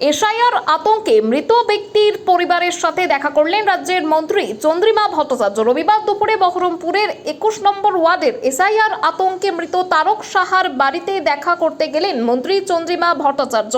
এশায়ার আতঙ্কে মৃত ব্যক্তির পরিবারের সাথে দেখা করলেন রাজ্যের মন্ত্রী চন্দ্রিমা ভট্টাচার্য। রবিবার দুপুরে বহরমপুরের একুশ নম্বর ওয়ার্ডের এসআইআর আতঙ্কে মৃত তারক সাহার বাড়িতে দেখা করতে গেলেন মন্ত্রী চন্দ্রিমা ভট্টাচার্য।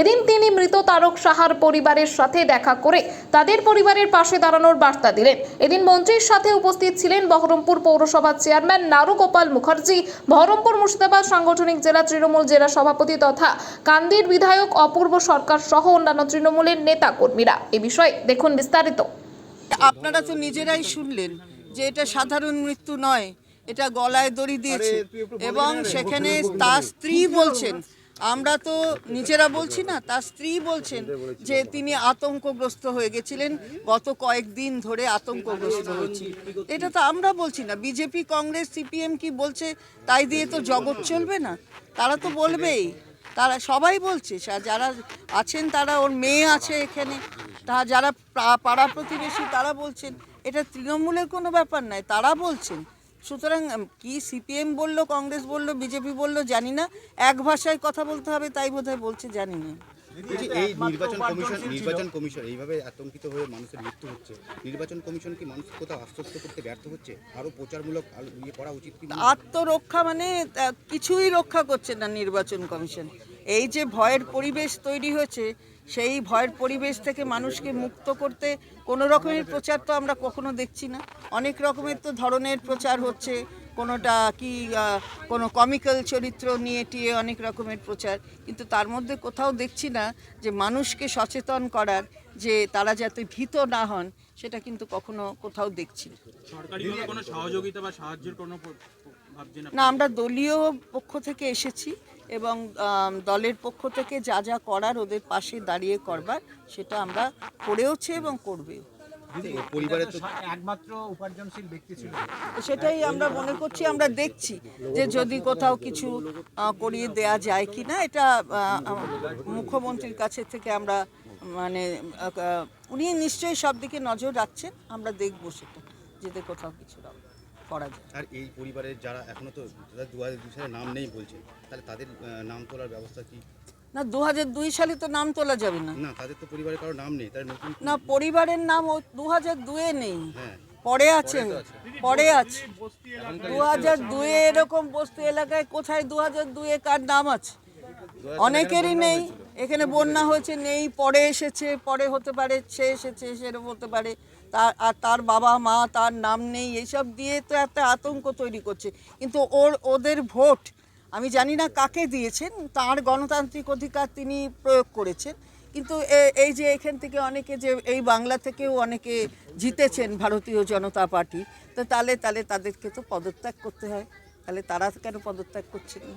এদিন তিনি মৃত তারক সাহার পরিবারের সাথে দেখা করে তাদের পরিবারের পাশে দাঁড়ানোর বার্তা দিলেন। এদিন মন্ত্রীর সাথে উপস্থিত ছিলেন বহরমপুর পৌরসভার চেয়ারম্যান নারুগোপাল মুখার্জি, বহরমপুর মুর্শিদাবাদ সাংগঠনিক জেলা তৃণমূল জেলা সভাপতি তথা কান্দির বিধায়ক অপূর্ব সরকার সহ অন্যান্য তৃণমূলের নেতা কর্মীরা এ বিষয়ে দেখুন বিস্তারিত। আপনারা তো নিজেরাই শুনলেন যে এটা সাধারণ মৃত্যু নয় এটা গলায় দড়ি দিয়েছে এবং সেখানে তার স্ত্রী বলছেন আমরা তো নিজেরা বলছি না তার স্ত্রী বলছেন যে তিনি আতঙ্কগ্রস্ত হয়ে গেছিলেন গত কয়েকদিন ধরে আতঙ্কগ্রস্ত হয়েছি। এটা তো আমরা বলছি না বিজেপি কংগ্রেস সিপিএম কি বলছে তাই দিয়ে তো জগৎ চলবে না। তারা তো বলবেই। তারা সবাই বলছে যারা আছেন তারা ওর মেয়ে আছে এখানে। তা যারা পাড়া প্রতিবেশী তারা বলছেন, এটা তৃণমূলের কোনো ব্যাপার নয়, তারা বলছেন। সুতরাং কি সিপিএম বলল, কংগ্রেস বলল, বিজেপি বলল জানি না, এক ভাষায় কথা বলতে হবে, তাই বোধহয় বলছে, জানি না। এই নির্বাচন কমিশন নির্বাচন কমিশন এইভাবে আতঙ্কিত হয়ে মানুষের মৃত্যু হচ্ছে। নির্বাচন কমিশন কি মানুষ কোথাও আশ্বস্ত করতে ব্যর্থ হচ্ছে? আরও প্রচারমূলক ইয়ে করা উচিত কি আত্মরক্ষা মানে কিছুই রক্ষা করছে না নির্বাচন কমিশন। এই যে ভয়ের পরিবেশ তৈরি হয়েছে সেই ভয়ের পরিবেশ থেকে মানুষকে মুক্ত করতে কোনো রকমের প্রচার তো আমরা কখনো দেখছি না। অনেক রকমের তো ধরনের প্রচার হচ্ছে। কোনোটা কি কোনো কমিক্যাল চরিত্র নিয়ে টিয়ে অনেক রকমের প্রচার। কিন্তু তার মধ্যে কোথাও দেখছি না যে মানুষকে সচেতন করার যে তারা যাতে ভীত না হন সেটা কিন্তু কখনো কোথাও দেখছি না। আমরা দলীয় পক্ষ থেকে এসেছি এবং দলের পক্ষ থেকে যা যা করার ওদের পাশে দাঁড়িয়ে করবার সেটা আমরা করেওছে এবং করবেও। পরিবারের তো একমাত্র উপার্জনশীল ব্যক্তি ছিল। সেটাই আমরা মনে করছি আমরা দেখছি যে যদি কোথাও কিছু করিয়ে দেয়া যায় কি না এটা মুখ্যমন্ত্রীর কাছে থেকে আমরা মানে উনি নিশ্চয়ই সব দিকে নজর রাখছেন আমরা দেখব সেটা যাতে কোথাও কিছু করা যায়। আর এই পরিবারের যারা এখনও তো দু হাজার দুই সালে নাম নেই বলছে তাহলে তাদের নাম তোলার ব্যবস্থা কি? না দু দুই সালে তো নাম তোলা যাবে না। না তাদের তো পরিবারের কারও নাম নেই নতুন না পরিবারের নাম দু হাজার দুয়ে নেই। হ্যাঁ। পরে আছে পরে আছে। দু হাজার দুয়ে এরকম বস্তি এলাকায় কোথায় দু হাজার দুয়ে কার নাম আছে? অনেকেরই নেই। এখানে বন্যা হয়েছে নেই পরে এসেছে পরে হতে পারে সে এসেছে সেরকম হতে পারে। তার আর তার বাবা মা তার নাম নেই এইসব দিয়ে তো একটা আতঙ্ক তৈরি করছে। কিন্তু ওর ওদের ভোট আমি জানি না কাকে দিয়েছেন, তার গণতান্ত্রিক অধিকার তিনি প্রয়োগ করেছেন, কিন্তু এই যে এখান থেকে অনেকে যে, এই বাংলা থেকেও অনেকে জিতেছেন ভারতীয় জনতা পার্টি, তো তাহলে তাহলে তাদেরকে তো পদত্যাগ করতে হয় তাহলে তারা কেন পদত্যাগ করছেন না?